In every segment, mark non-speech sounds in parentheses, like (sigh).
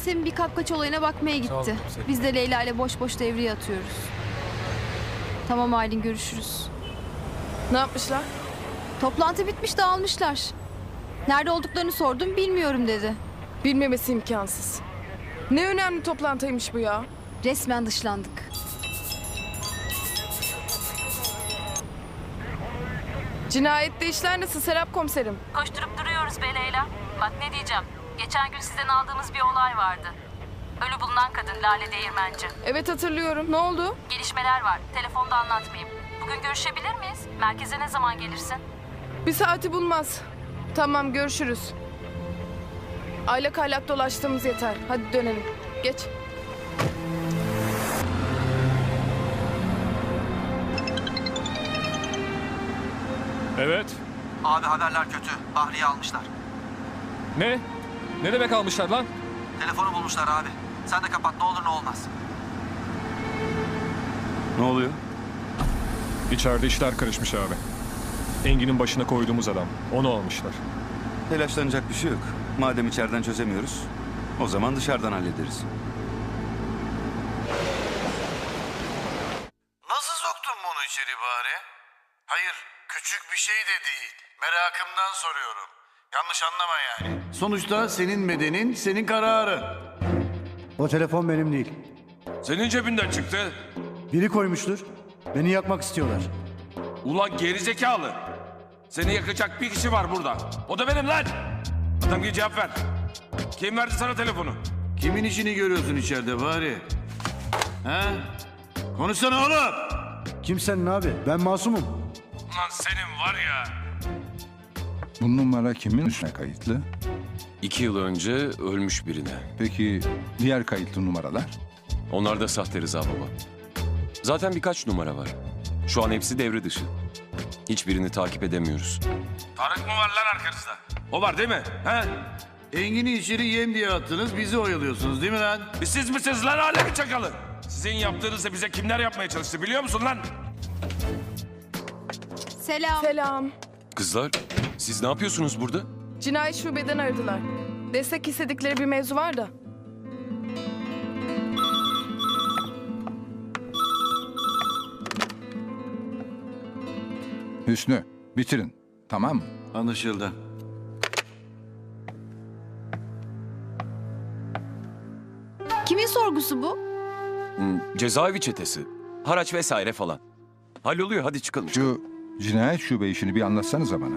Yasemin bir kapkaç olayına bakmaya gitti. Biz de Leyla ile boş boş devreye atıyoruz. Tamam Aylin görüşürüz. Ne yapmışlar? Toplantı bitmiş dağılmışlar. Nerede olduklarını sordum bilmiyorum dedi. Bilmemesi imkansız. Ne önemli toplantıymış bu ya. Resmen dışlandık. Cinayette işler nasıl Serap komiserim? Koşturup duruyoruz be Leyla. Bak ne diyeceğim. Geçen gün sizden aldığımız bir olay vardı. Ölü bulunan kadın Lale Değirmenci. Evet hatırlıyorum. Ne oldu? Gelişmeler var. Telefonda anlatmayayım. Bugün görüşebilir miyiz? Merkeze ne zaman gelirsin? Bir saati bulmaz. Tamam görüşürüz. Aylak aylak dolaştığımız yeter. Hadi dönelim. Geç. Evet. Abi haberler kötü. Bahriye almışlar. Ne? Ne demek almışlar lan? Telefonu bulmuşlar abi. Sen de kapat ne olur ne olmaz. Ne oluyor? İçeride işler karışmış abi. Engin'in başına koyduğumuz adam. Onu almışlar. Telaşlanacak bir şey yok. Madem içeriden çözemiyoruz, o zaman dışarıdan hallederiz. Nasıl soktun bunu içeri bari? Hayır, küçük bir şey de değil. Merakımdan soruyorum. Yanlış anlama yani. Sonuçta senin bedenin, senin kararın. O telefon benim değil. Senin cebinden çıktı. Biri koymuştur. Beni yakmak istiyorlar. Ulan gerizekalı. Seni yakacak bir kişi var burada. O da benim lan. Adam gibi cevap ver. Kim verdi sana telefonu? Kimin işini görüyorsun içeride bari? He? Konuşsana oğlum. Kimsenin abi? Ben masumum. Ulan senin var ya. Bu numara kimin üstüne kayıtlı? İki yıl önce ölmüş birine. Peki diğer kayıtlı numaralar? Onlar da sahte Rıza baba. Zaten birkaç numara var. Şu an hepsi devre dışı. Hiçbirini takip edemiyoruz. Tarık mı var lan arkanızda? O var değil mi? He? Engin'i içeri yem diye attınız, bizi oyalıyorsunuz değil mi lan? E Siz misiniz lan alemi çakalı? Sizin yaptığınızı bize kimler yapmaya çalıştı biliyor musun lan? Selam. Selam. Kızlar siz ne yapıyorsunuz burada? Cinayet şubeden aradılar. Destek istedikleri bir mevzu var da. Hüsnü, bitirin. Tamam mı? Anlaşıldı. Kimin sorgusu bu? Hmm, cezaevi çetesi. Haraç vesaire falan. Halloluyor hadi çıkalım. Şu cinayet şube işini bir anlatsanıza bana.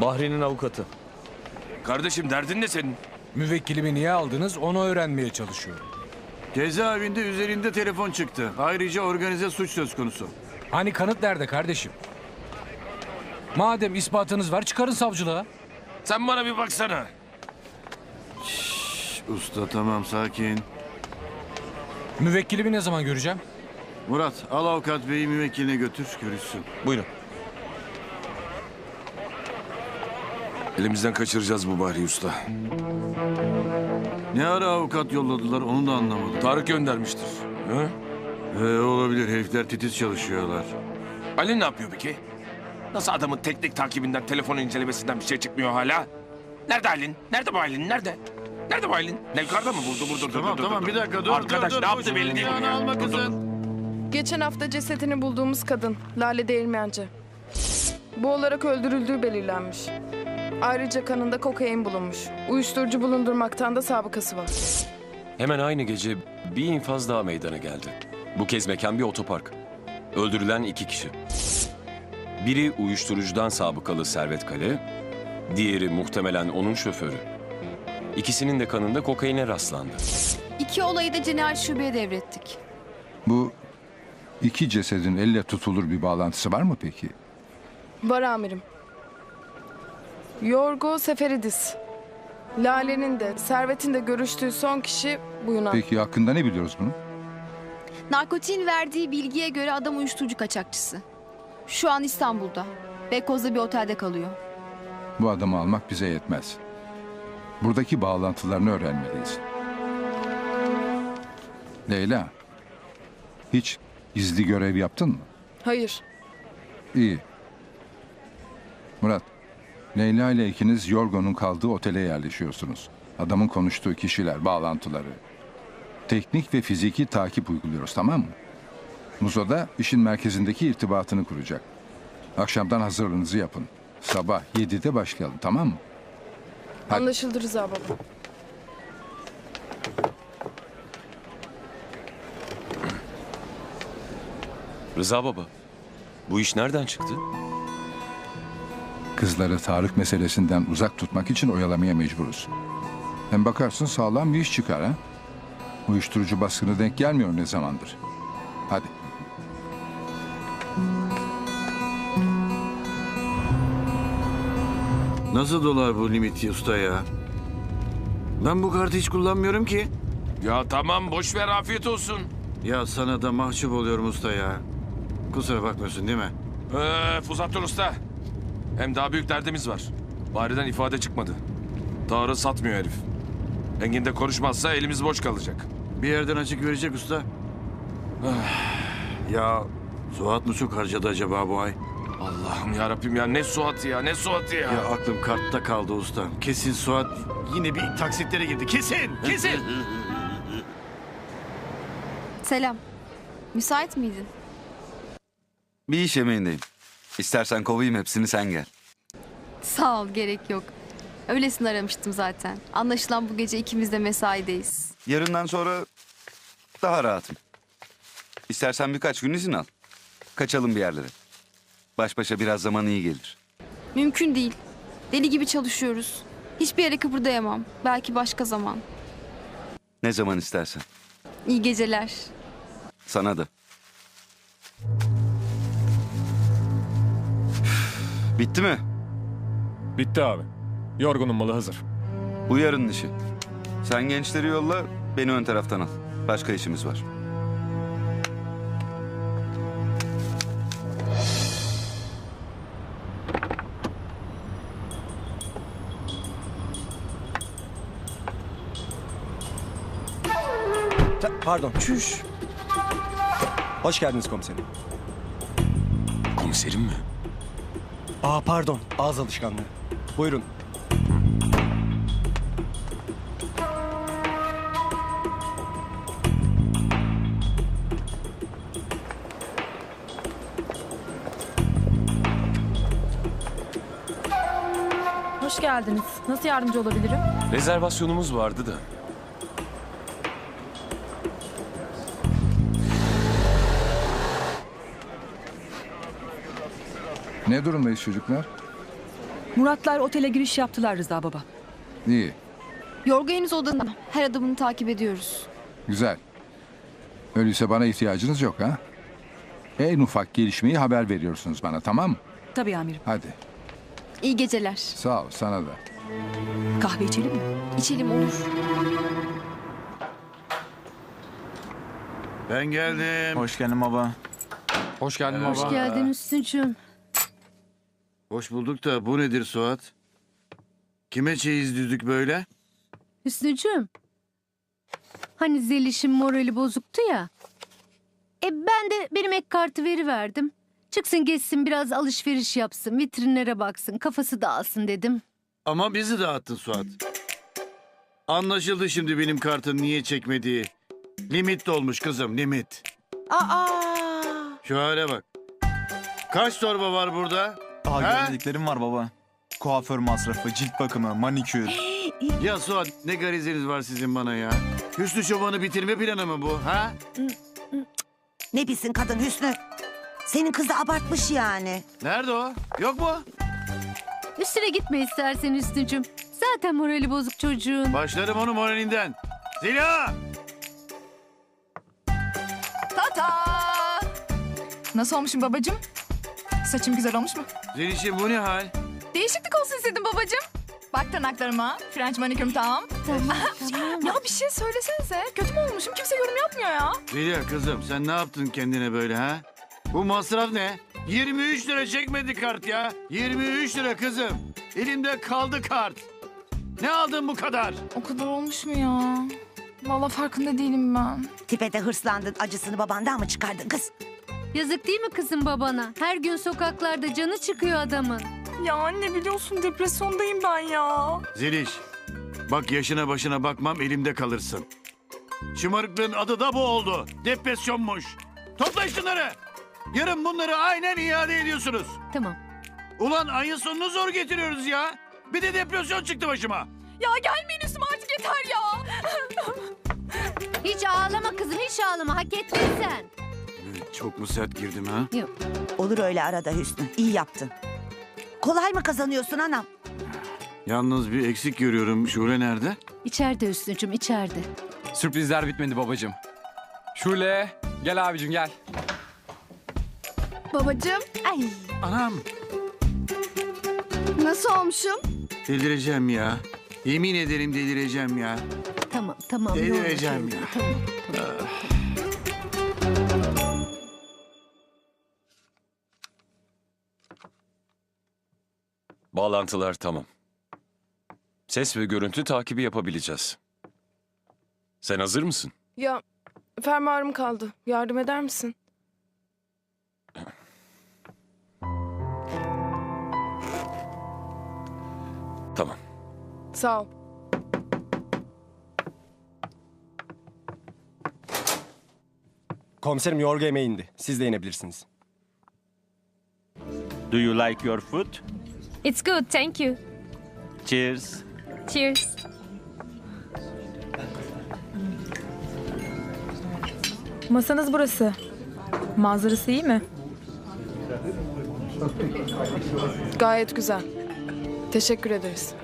Bahri'nin avukatı. Kardeşim derdin ne senin? Müvekkilimi niye aldınız onu öğrenmeye çalışıyorum. Cezaevinde üzerinde telefon çıktı. Ayrıca organize suç söz konusu. Hani kanıt nerede kardeşim? Madem ispatınız var çıkarın savcılığa. Sen bana bir baksana. Usta tamam sakin. Müvekkilimi ne zaman göreceğim? Murat al avukat beyi müvekkiline götür görüşsün. Buyurun. Elimizden kaçıracağız bu Bahri Usta. Ne ara avukat yolladılar onu da anlamadım. Tarık göndermiştir. Hı? Ee, olabilir herifler titiz çalışıyorlar. Ali ne yapıyor peki? Nasıl adamın teknik takibinden, telefon incelemesinden bir şey çıkmıyor hala? Nerede Halin? Nerede bu Halin? Nerede? Nerede bu Halin? Ne yukarıda mı? Burada, burada, Tamam dur, dur, tamam dur. bir dakika dur Arkadaş dur dur. ne yaptı belli değil mi? silahını ya? alma Dur, dur, dur. kızın. Geçen hafta cesedini bulduğumuz kadın Lale Değirmenci. Bu olarak öldürüldüğü belirlenmiş. Ayrıca kanında kokain bulunmuş. Uyuşturucu bulundurmaktan da sabıkası var. Hemen aynı gece bir infaz daha meydana geldi. Bu kez mekan bir otopark. Öldürülen iki kişi. Biri uyuşturucudan sabıkalı Servet Kale, diğeri muhtemelen onun şoförü. İkisinin de kanında kokaine rastlandı. İki olayı da cinayet şubeye devrettik. Bu iki cesedin elle tutulur bir bağlantısı var mı peki? Var amirim. Yorgo Seferidis. Lale'nin de Servet'in de görüştüğü son kişi bu Yunan. Peki hakkında ne biliyoruz bunun? Narkotiğin verdiği bilgiye göre adam uyuşturucu kaçakçısı. Şu an İstanbul'da. Beykoz'da bir otelde kalıyor. Bu adamı almak bize yetmez. Buradaki bağlantılarını öğrenmeliyiz. Leyla, hiç gizli görev yaptın mı? Hayır. İyi. Murat, Leyla ile ikiniz Yorgo'nun kaldığı otele yerleşiyorsunuz. Adamın konuştuğu kişiler, bağlantıları. Teknik ve fiziki takip uyguluyoruz, tamam mı? Muzo da işin merkezindeki irtibatını kuracak. Akşamdan hazırlığınızı yapın. Sabah 7'de başlayalım, tamam mı? Hadi. Anlaşıldı Rıza baba. Rıza baba, bu iş nereden çıktı? Kızları Tarık meselesinden uzak tutmak için oyalamaya mecburuz. Hem bakarsın sağlam bir iş çıkar ha. Uyuşturucu baskını denk gelmiyor ne zamandır. Hadi. Nasıl dolar bu limit usta ya? Ben bu kartı hiç kullanmıyorum ki. Ya tamam boş ver afiyet olsun. Ya sana da mahcup oluyorum usta ya. Kusura bakmıyorsun değil mi? Öf uzattın usta. Hem daha büyük derdimiz var. Bari'den ifade çıkmadı. Tarık satmıyor herif. Engin de konuşmazsa elimiz boş kalacak. Bir yerden açık verecek usta. ya Suat mı çok harcadı acaba bu ay? Allah'ım ya Rabbim ya ne Suat ya ne Suat ya. Ya aklım kartta kaldı usta. Kesin Suat yine bir taksitlere girdi. Kesin, kesin. Selam. Müsait miydin? Bir iş yemeğindeyim. İstersen kovayım hepsini sen gel. Sağ ol gerek yok. Öylesini aramıştım zaten. Anlaşılan bu gece ikimiz de mesaideyiz. Yarından sonra daha rahatım. İstersen birkaç gün izin al. Kaçalım bir yerlere. Baş başa biraz zaman iyi gelir. Mümkün değil. Deli gibi çalışıyoruz. Hiçbir yere kıpırdayamam. Belki başka zaman. Ne zaman istersen. İyi geceler. Sana da. Bitti mi? Bitti abi. Yorgun'un malı hazır. Bu yarının işi. Sen gençleri yolla, beni ön taraftan al. Başka işimiz var. Pardon. Çüş. Hoş geldiniz komiserim. Komiserim mi? Aa pardon. Ağız alışkanlığı. Buyurun. Hoş geldiniz. Nasıl yardımcı olabilirim? Rezervasyonumuz vardı da. Ne durumdayız çocuklar? Muratlar otele giriş yaptılar Rıza baba. İyi, Yorgo henüz odanda. Her adımını takip ediyoruz. güzel. Öyleyse bana ihtiyacınız yok ha? En ufak gelişmeyi haber veriyorsunuz bana, tamam mı? Tabii amirim. Hadi, İyi geceler. sağ ol, sana da. Kahve içelim mi? İçelim olur. Ben geldim. Hoş geldin baba. Hoş geldin Hoş geldin Üstüncüğüm. Hoş bulduk da bu nedir Suat? Kime çeyiz düzdük böyle? Hüsnücüğüm. Hani Zeliş'in morali bozuktu ya. E ben de benim ek kartı veriverdim. Çıksın geçsin biraz alışveriş yapsın, vitrinlere baksın, kafası dağılsın dedim. Ama bizi dağıttın Suat. Anlaşıldı şimdi benim kartın niye çekmediği. Limit dolmuş kızım limit. Aa! Şu hale bak. Kaç torba var burada? Daha Ha? görmediklerim var baba. Kuaför masrafı, cilt bakımı, manikür. (gasps) Ya Suat ne garizeniz var sizin bana ya? Hüsnü Çoban'ı bitirme planı mı bu? Ha? Ne bilsin kadın Hüsnü? Senin kız da abartmış yani. Nerede o? Yok mu? Üstüne gitme istersen Hüsnücüğüm. Zaten morali bozuk çocuğun. Başlarım onun moralinden. Zila! Tata! Nasıl olmuşum babacığım? Saçım güzel olmuş mu? Zeliş'im bu ne hal? Değişiklik olsun istedim babacığım. Bak tırnaklarıma. French manikürüm tamam. (laughs) Tamam tamam. Ya bir şey söylesenize. Kötü mü olmuşum? Kimse yorum yapmıyor ya. Zeliha kızım sen ne yaptın kendine böyle ha? Bu masraf ne? 23 lira çekmedi kart ya. 23 lira kızım. Elimde kaldı kart. Ne aldın bu kadar? O kadar olmuş mu ya? Vallahi farkında değilim ben. Tipede hırslandın acısını babandan mı çıkardın kız? Yazık değil mi kızım babana? Her gün sokaklarda canı çıkıyor adamın. Ya anne biliyorsun depresyondayım ben ya. Zeliş, bak yaşına başına bakmam elimde kalırsın. Şımarıklığın adı da bu oldu. Depresyonmuş. Topla şunları. Yarın bunları aynen iade ediyorsunuz. Tamam. Ulan ayın sonunu zor getiriyoruz ya. Bir de depresyon çıktı başıma. Ya gelmeyin üstüme artık yeter ya. Hiç ağlama kızım hiç ağlama. Hak ettin sen. Çok mu sert girdim ha? Yok. Olur öyle arada Hüsnü. İyi yaptın. Kolay mı kazanıyorsun anam? Yalnız bir eksik görüyorum. Şule nerede? İçeride Hüsnü'cüm içeride. Sürprizler bitmedi babacığım. Şule gel abicim gel. Babacığım Ay. Anam nasıl olmuşum? delireceğim ya. Yemin ederim delireceğim ya. Tamam tamam. ne olur Delireceğim kendine, ya. Tamam tamam. Bağlantılar tamam. Ses ve görüntü takibi yapabileceğiz. Sen hazır mısın? Ya fermuarım kaldı. Yardım eder misin? Tamam. Sağ ol. Komiserim Yorga yemeğe indi. Siz de inebilirsiniz. Do you like your food? It's good, thank you. Cheers. Cheers. Masanız burası. Manzarası iyi mi? Gayet güzel. Teşekkür ederiz.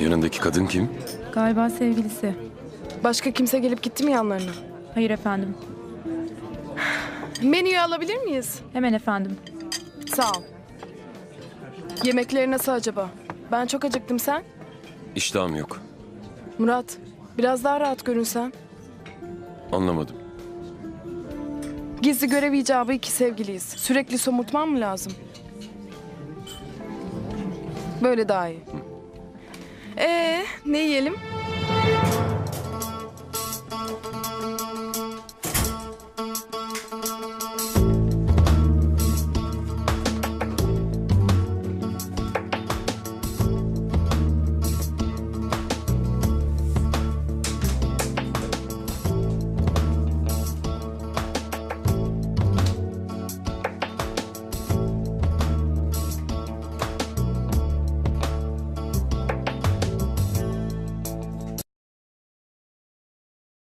Yanındaki kadın kim? Galiba sevgilisi. Başka kimse gelip gitti mi yanlarına? Hayır efendim. Menüyü alabilir miyiz? Hemen efendim. Sağ ol. Yemekleri nasıl acaba? Ben çok acıktım sen? İştahım yok. Murat, biraz daha rahat görünsen. Anlamadım. Gizli görev icabı iki sevgiliyiz. Sürekli somurtmam mı lazım? Böyle daha iyi. Ee, ne yiyelim?